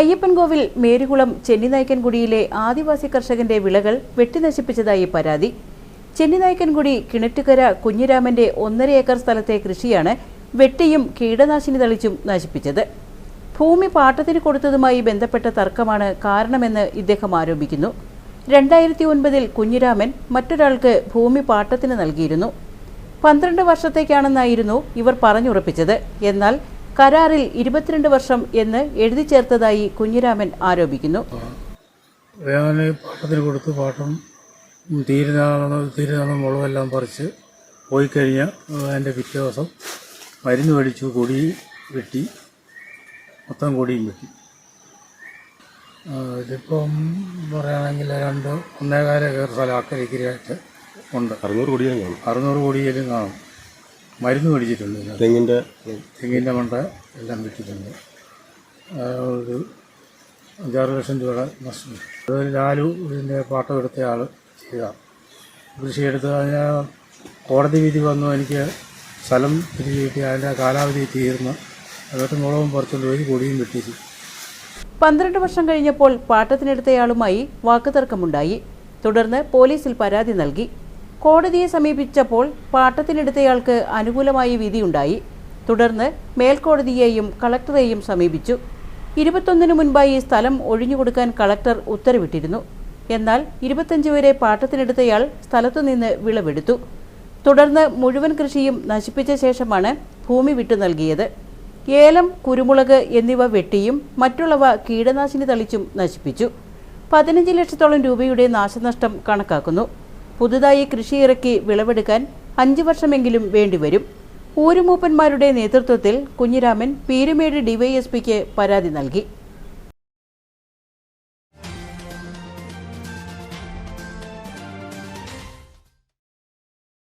അയ്യപ്പൻകോവിൽ മേരികുളം ചെന്നിനായ്ക്കൻകുടിയിലെ ആദിവാസി കർഷകന്റെ വിളകൾ വെട്ടിനശിപ്പിച്ചതായി പരാതി. ചെന്നിനായ്ക്കൻകുടി കിണറ്റുകര കുഞ്ഞിരാമന്റെ ഒന്നര ഏക്കർ സ്ഥലത്തെ കൃഷിയാണ് വെട്ടിയും കീടനാശിനി തളിച്ചും നശിപ്പിച്ചത്. ഭൂമി പാട്ടത്തിന് കൊടുത്തതുമായി ബന്ധപ്പെട്ട തർക്കമാണ് കാരണമെന്ന് ഇദ്ദേഹം ആരോപിക്കുന്നു. രണ്ടായിരത്തി ഒൻപതിൽ കുഞ്ഞിരാമൻ മറ്റൊരാൾക്ക് ഭൂമി പാട്ടത്തിന് നൽകിയിരുന്നു. പന്ത്രണ്ട് വർഷത്തേക്കാണെന്നായിരുന്നു ഇവർ പറഞ്ഞുറപ്പിച്ചത്. എന്നാൽ കരാറിൽ ഇരുപത്തിരണ്ട് വർഷം എന്ന് എഴുതി ചേർത്തതായി കുഞ്ഞിരാമൻ ആരോപിക്കുന്നു. ഞാൻ പാട്ടത്തിന് കൊടുത്ത് പാട്ടം തീരുന്ന തീരുന്ന മുളവെല്ലാം പറിച്ച് പോയി കഴിഞ്ഞാൽ അതിന്റെ പിറ്റേ ദിവസം മരുന്ന് മേടിച്ചു കൊടി വെട്ടി മൊത്തം കൊടിയും വെട്ടി. ഇതിപ്പം പറയുകയാണെങ്കിൽ രണ്ട് ഒന്നേകാല ഏക്കർ സ്ഥലം അക്കരയ്ക്കരയായിട്ട് ഉണ്ട്. അറുന്നൂറ് കോടിയാണ് കാണും. അറുന്നൂറ് കോടിയിലും കാണും. മരുന്ന് മേടിച്ചിട്ടുണ്ട്. തെങ്ങിന്റെ തെങ്ങിന്റെ മണ്ട എല്ലാം വിറ്റിട്ടുണ്ട് ഒരു അഞ്ചാറ് ലക്ഷം രൂപയുടെ നഷ്ടം. അത് ലാലു ഇതിന്റെ പാട്ടം എടുത്ത ആൾ ചെയ്ത. കൃഷിയെടുത്ത് അതിന് കോടതി വിധി വന്നു. എനിക്ക് സ്ഥലം തിരികെ കിട്ടി. അതിന്റെ കാലാവധി തീർന്ന്. എന്നിട്ട് മുളകും പുറത്തുള്ള ഒരു കൊടിയും വെട്ടിച്ചു. പന്ത്രണ്ട് വർഷം കഴിഞ്ഞപ്പോൾ പാട്ടത്തിനെടുത്തയാളുമായി വാക്കുതർക്കമുണ്ടായി. തുടർന്ന് പോലീസിൽ പരാതി നൽകി. കോടതിയെ സമീപിച്ചപ്പോൾ പാട്ടത്തിനെടുത്തയാൾക്ക് അനുകൂലമായി വിധിയുണ്ടായി. തുടർന്ന് മേൽക്കോടതിയെയും കളക്ടറെയും സമീപിച്ചു. ഇരുപത്തൊന്നിന് മുൻപായി സ്ഥലം ഒഴിഞ്ഞുകൊടുക്കാൻ കളക്ടർ ഉത്തരവിട്ടിരുന്നു. എന്നാൽ ഇരുപത്തഞ്ച് വരെ പാട്ടത്തിനെടുത്തയാൾ സ്ഥലത്തുനിന്ന് വിളവെടുത്തു. തുടർന്ന് മുഴുവൻ കൃഷിയും നശിപ്പിച്ച ശേഷമാണ് ഭൂമി വിട്ടു നൽകിയത്. ഏലം കുരുമുളക് എന്നിവ വെട്ടിയും മറ്റുള്ളവ കീടനാശിനി തളിച്ചും നശിപ്പിച്ചു. പതിനഞ്ച് ലക്ഷത്തോളം രൂപയുടെ നാശനഷ്ടം കണക്കാക്കുന്നു. പുതുതായി കൃഷിയിറക്കി വിളവെടുക്കാൻ അഞ്ചു വർഷമെങ്കിലും വേണ്ടിവരും. ഊരുമൂപ്പന്മാരുടെ നേതൃത്വത്തിൽ കുഞ്ഞിരാമൻ പീരുമേട് ഡിവൈഎസ്പിക്ക് പരാതി നൽകി.